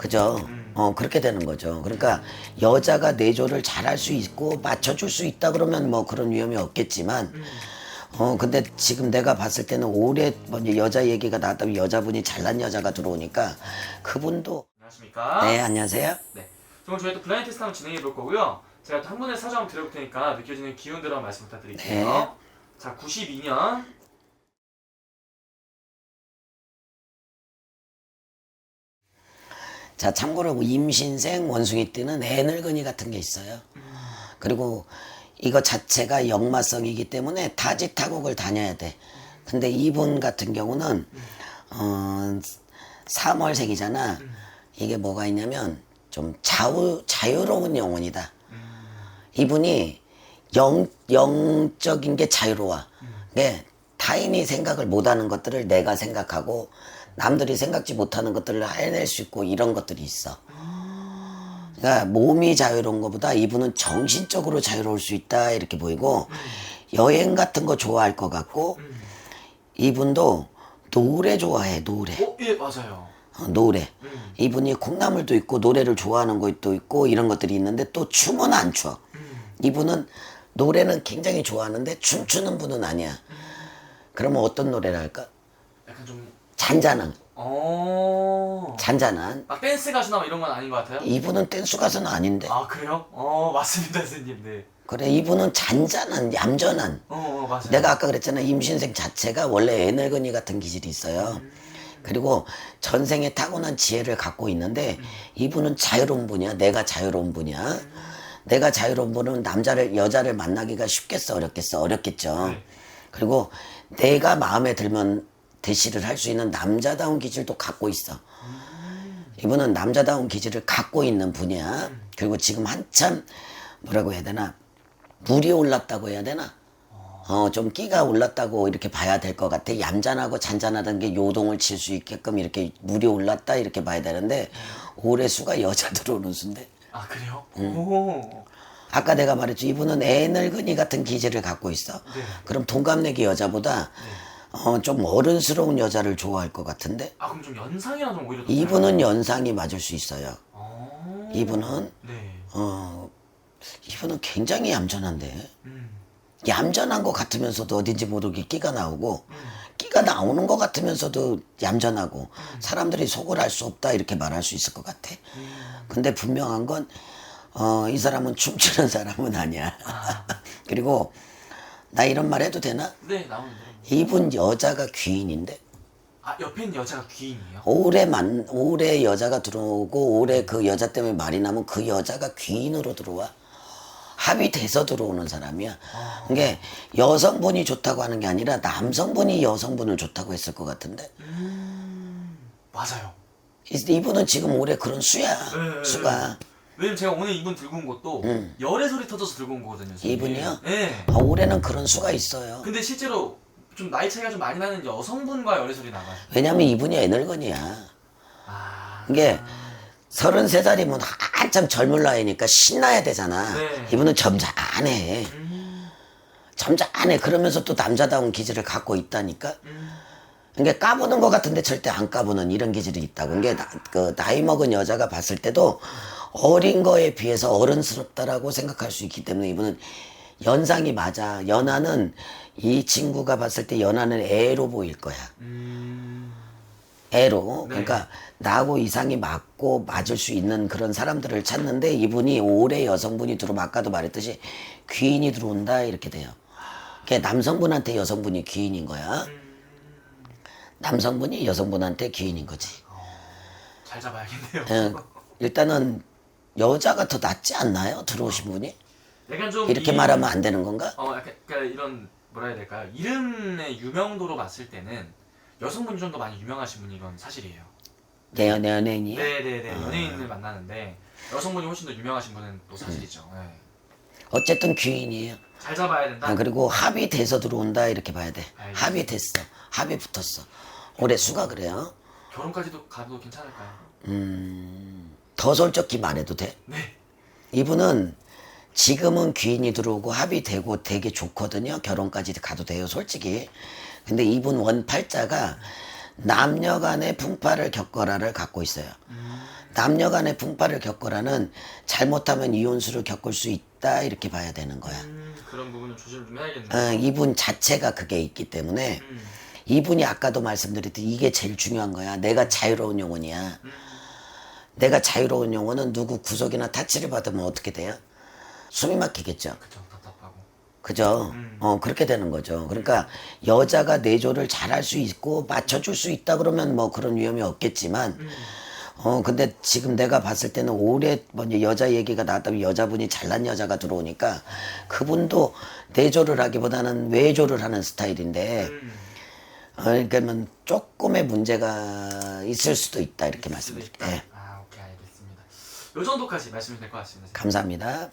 그죠? 어, 그렇게 되는 거죠. 그러니까 여자가 내조를 잘할 수 있고 맞춰줄 수 있다 그러면 뭐 그런 위험이 없겠지만 어, 근데 지금 내가 봤을 때는 올해 먼저 여자 얘기가 나왔다면 여자분이 잘난 여자가 들어오니까 그분도 안녕하십니까? 네, 안녕하세요. 네. 오늘 저희 또 블라인드 테스트 한번 진행해 볼 거고요. 제가 또 한 분의 한번 드려볼 테니까 느껴지는 기운들 한번 말씀 부탁드릴게요. 네. 자, 92년 자, 참고로 임신생 원숭이 띠는 애늙은이 같은 게 있어요. 그리고 이거 자체가 역마성이기 때문에 타지 타국을 다녀야 돼. 근데 이분 같은 경우는 어, 3월생이잖아. 이게 뭐가 있냐면 좀 자유, 자유로운 영혼이다. 이분이 영, 영적인 게 자유로워. 게 타인이 생각을 못하는 것들을 내가 생각하고 남들이 생각지 못하는 것들을 해낼 수 있고 이런 것들이 있어. 그러니까 몸이 자유로운 것보다 이분은 정신적으로 자유로울 수 있다 이렇게 보이고 여행 같은 거 좋아할 것 같고 이분도 노래 좋아해 노래 어, 예, 맞아요. 어, 노래 음. 이분이 콩나물도 있고 노래를 좋아하는 것도 있고 이런 것들이 있는데 또 춤은 안 춰. 이분은 노래는 굉장히 좋아하는데 춤추는 분은 아니야. 그러면 어떤 노래를 할까? 잔잔한, 어. 잔잔한. 막 댄스 가수나 뭐 이런 건 아닌 것 같아요? 이분은 댄스 가수는 아닌데. 아, 그래요? 어, 맞습니다, 선생님. 네. 그래, 이분은 잔잔한, 얌전한. 어, 어, 맞아요. 내가 아까 그랬잖아. 임신생 자체가 원래 애늙은이 같은 기질이 있어요. 그리고 전생에 타고난 지혜를 갖고 있는데 이분은 자유로운 분이야. 내가 자유로운 분이야. 내가 자유로운 분은 남자를 여자를 만나기가 쉽겠어 어렵겠어 어렵겠죠. 네. 그리고 내가 마음에 들면 대시를 할 수 있는 남자다운 기질도 갖고 있어. 이분은 남자다운 기질을 갖고 있는 분이야. 그리고 지금 한참 뭐라고 해야 되나 물이 올랐다고 해야 되나? 어, 좀 끼가 올랐다고 이렇게 봐야 될 것 같아. 얌전하고 잔잔하던 게 요동을 칠 수 있게끔 이렇게 물이 올랐다 이렇게 봐야 되는데 올해 수가 여자 들어오는 수인데. 아, 그래요? 음. 오. 아까 내가 말했죠. 이분은 애 늙은이 같은 기질을 갖고 있어. 네. 그럼 동갑내기 여자보다 어, 좀 어른스러운 여자를 좋아할 것 같은데 아, 그럼 좀 연상이랑 좀 오히려 더 이분은 연상이 맞을 수 있어요. 어. 이분은 네. 어, 이분은 굉장히 얌전한데. 음. 얌전한 것 같으면서도 어딘지 모르게 끼가 나오고 끼가 나오는 것 같으면서도 얌전하고 사람들이 속을 알 수 없다 이렇게 말할 수 있을 것 같아. 근데 분명한 건 어, 이 사람은 춤추는 사람은 아니야. 그리고 나 이런 말 해도 되나? 네, 나오는데. 이분 여자가 귀인인데 아, 옆에 있는 여자가 귀인이에요? 올해 만 올해 여자가 들어오고 올해 그 여자 때문에 말이 나면 그 여자가 귀인으로 들어와. 합이 돼서 들어오는 사람이야. 그게 여성분이 좋다고 하는 게 아니라 남성분이 여성분을 좋다고 했을 것 같은데 맞아요. 이- 이분은 지금 올해 그런 수야. 네, 수가 왜냐면 제가 오늘 이분 들고 온 것도 열애 소리 터져서 들고 온 거거든요. 선생님. 이분이요? 네. 아, 올해는 그런 수가 있어요. 근데 실제로 좀 나이 차이가 좀 많이 나는 여성분과 열애 소리 나가지고. 왜냐면 이분이 애늙은이야. 아. 이게 33살이면 한참 젊은 나이니까 신나야 되잖아. 네. 이분은 점잖해. 점잖해. 그러면서 또 남자다운 기질을 갖고 있다니까. 그러니까 까부는 것 같은데 절대 안 까부는 이런 기질이 있다고. 나, 그 나이 먹은 여자가 봤을 때도 어린 거에 비해서 어른스럽다라고 생각할 수 있기 때문에 이분은 연상이 맞아. 연하는 이 친구가 봤을 때 연하는 애로 보일 거야. 음. 애로 네. 그러니까 나하고 이상이 맞고 맞을 수 있는 그런 사람들을 찾는데 이분이 올해 여성분이 들어오면 아까도 말했듯이 귀인이 들어온다 이렇게 돼요. 그게 남성분한테 여성분이 귀인인 거야. 남성분이 여성분한테 귀인인 거지. 잘 잡아야겠네요. 예, 일단은 여자가 더 낫지 않나요? 들어오신 분이 약간 좀 이렇게 이- 말하면 안 되는 건가? 어, 약간 그러니까 이런 뭐라 해야 될까요? 이름의 유명도로 봤을 때는 여성분이 좀 더 많이 유명하신 분이 건 사실이에요. 내 연예인이 네네네 아. 연예인을 만나는데 여성분이 훨씬 더 유명하신 분은 또 사실이죠. 네. 어쨌든 귀인이에요. 잘 잡아야 된다. 아, 그리고 합이 돼서 들어온다 이렇게 봐야 돼. 알겠습니다. 합이 됐어. 합이 붙었어. 올해 수가 그래요. 결혼까지도 가도 괜찮을까요? 더 솔직히 말해도 돼. 네. 이분은 지금은 귀인이 들어오고 합이 되고 되게 좋거든요. 결혼까지 가도 돼요, 솔직히. 근데 이분 원팔자가 남녀 간의 풍파를 겪어라를 갖고 있어요. 남녀 간의 분파를 겪으라는 잘못하면 이혼수를 겪을 수 있다 이렇게 봐야 되는 거야. 음, 그런 부분은 조심을 좀 해야겠네요. 어, 이분 자체가 그게 있기 때문에 음, 이분이 아까도 말씀드렸듯이 이게 제일 중요한 거야. 내가 자유로운 영혼이야. 내가 자유로운 영혼은 누구 구속이나 타치를 받으면 어떻게 돼요? 숨이 막히겠죠. 그쵸 답답하고. 그죠? 어, 그렇게 되는 거죠. 그러니까 여자가 내조를 잘할 수 있고 맞춰줄 수 있다 그러면 뭐 그런 위험이 없겠지만 어, 근데 지금 내가 봤을 때는 오래 먼저 여자 얘기가 나왔다면 여자분이 잘난 여자가 들어오니까 그분도 내조를 하기보다는 외조를 하는 스타일인데 음, 어, 그러니까는 조금의 문제가 있을 수도 있다 이렇게 말씀드릴게요. 예, 아 오케이 알겠습니다. 요 정도까지 말씀이 될것 같습니다. 감사합니다.